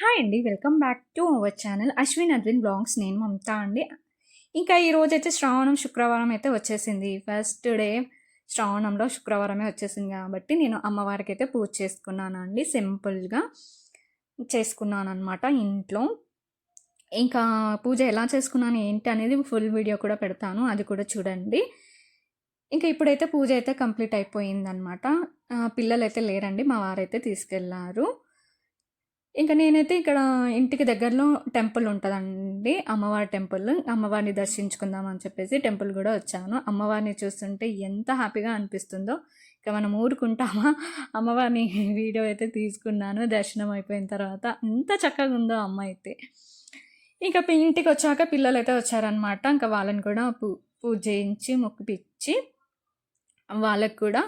Hi అండి welcome back to our channel Ashwin Adwin vlogs నేను మమతా అండి. ఇంకా ఈ రోజు అయితే శ్రావణం శుక్రవారం అయితే వచ్చేసింది. ఫస్ట్ డే శ్రావణంలో శుక్రవారమే వచ్చేసింది కాబట్టి నేను అమ్మవారికి అయితే పూజ చేసుకున్నాను అండి. సింపుల్గా చేసుకున్నాను అనమాట ఇంట్లో. ఇంకా పూజ ఎలా చేసుకున్నాను ఏంటి అనేది ఫుల్ వీడియో కూడా పెడతాను. అది కూడా చూడండి. ఇంకా ఇప్పుడైతే పూజ అయితే కంప్లీట్ అయిపోయిందనమాట పిల్లలు అయితే లేరండి మా వారైతే తీసుకెళ్ళారు ఇంకా నేనైతే ఇక్కడ ఇంటికి దగ్గరలో టెంపుల్ ఉంటుందండి. అమ్మవారి టెంపుల్. అమ్మవారిని దర్శించుకుందాం అని చెప్పేసి టెంపుల్ కూడా వచ్చాను. అమ్మవారిని చూస్తుంటే ఎంత హ్యాపీగా అనిపిస్తుందో. ఇక మనం ఊరుకుంటామా? అమ్మవారిని వీడియో అయితే తీసుకున్నాను. దర్శనం అయిపోయిన తర్వాత ఎంత చక్కగా ఉందో అమ్మ అయితే. ఇంకా ఇంటికి వచ్చాక పిల్లలు అయితే వచ్చారనమాట ఇంకా వాళ్ళని కూడా పూ పూజ చేయించి మొక్కిపిచ్చి వాళ్ళకు కూడా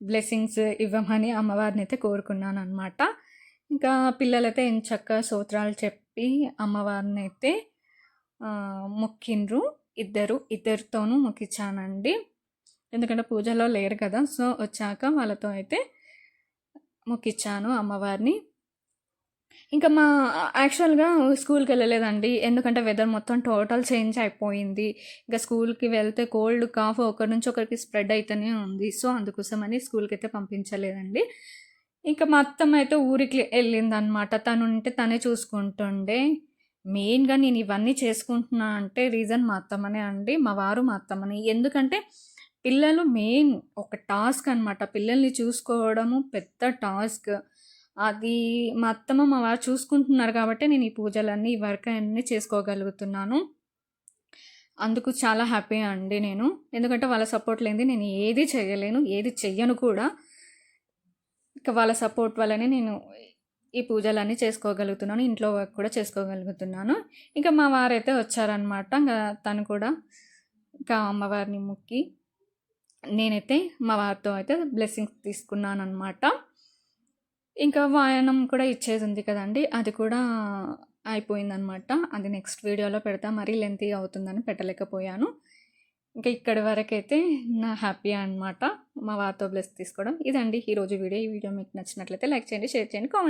బ్లెస్సింగ్స్ ఇవ్వమని అమ్మవారిని అయితే కోరుకున్నాను అనమాట ఇంకా పిల్లలైతే ఎంచక్క సూత్రాలు చెప్పి అమ్మవారిని అయితే మొక్కిండ్రు. ఇద్దరు ఇద్దరితోనూ మొక్కిచ్చానండి ఎందుకంటే పూజలో లేరు కదా సో వచ్చాక వాళ్ళతో అయితే మొక్కిచ్చాను అమ్మవారిని. ఇంకా మా యాక్చువల్గా స్కూల్కి వెళ్ళలేదండి. ఎందుకంటే వెదర్ మొత్తం టోటల్ చేంజ్ అయిపోయింది. ఇంకా స్కూల్కి వెళ్తే కోల్డ్ కాఫ్ ఒకరి నుంచి ఒకరికి స్ప్రెడ్ అయితేనే ఉంది. సో అందుకోసమని స్కూల్కి అయితే పంపించలేదండి. ఇంకా మా అత్తమ్మ అయితే ఊరికి వెళ్ళిందనమాట తను ఉంటే తనే చూసుకుంటుండే. మెయిన్గా నేను ఇవన్నీ చేసుకుంటున్నా అంటే రీజన్ మా అత్తమ్మనే అండి. మా వారు మా అత్తమ్మని. ఎందుకంటే పిల్లలు మెయిన్ ఒక టాస్క్ అనమాట పిల్లల్ని చూసుకోవడము పెద్ద టాస్క్. అది మా అత్తమ్మ మా వారు చూసుకుంటున్నారు కాబట్టి నేను ఈ పూజలన్నీ ఈ వర్క్ అన్నీ చేసుకోగలుగుతున్నాను. అందుకు చాలా హ్యాపీ అండి నేను. ఎందుకంటే వాళ్ళ సపోర్ట్ లేనిది నేను ఏది చేయలేను ఏది చెయ్యను కూడా. ఇక వాళ్ళ సపోర్ట్ వల్లనే నేను ఈ పూజలన్నీ చేసుకోగలుగుతున్నాను ఇంట్లో వర్క్ కూడా చేసుకోగలుగుతున్నాను. ఇంకా మా వారైతే వచ్చారనమాట ఇంకా తను కూడా ఇంకా అమ్మవారిని మొక్కి నేనైతే మా వారితో అయితే బ్లెస్సింగ్స్ తీసుకున్నాను అనమాట ఇంకా వాయనం కూడా ఇచ్చేది ఉంది కదండి అది కూడా అయిపోయిందనమాట అది నెక్స్ట్ వీడియోలో పెడతా మరీ లెంతీ అవుతుందని పెట్టలేకపోయాను. ఇంకా ఇక్కడి వరకైతే నా హ్యాపీ అనమాట మా వారితో బ్లెస్ తీసుకోవడం. ఇదండి ఈరోజు వీడియో. ఈ వీడియో మీకు నచ్చినట్లయితే లైక్ చేయండి షేర్ చేయండి కామెంట్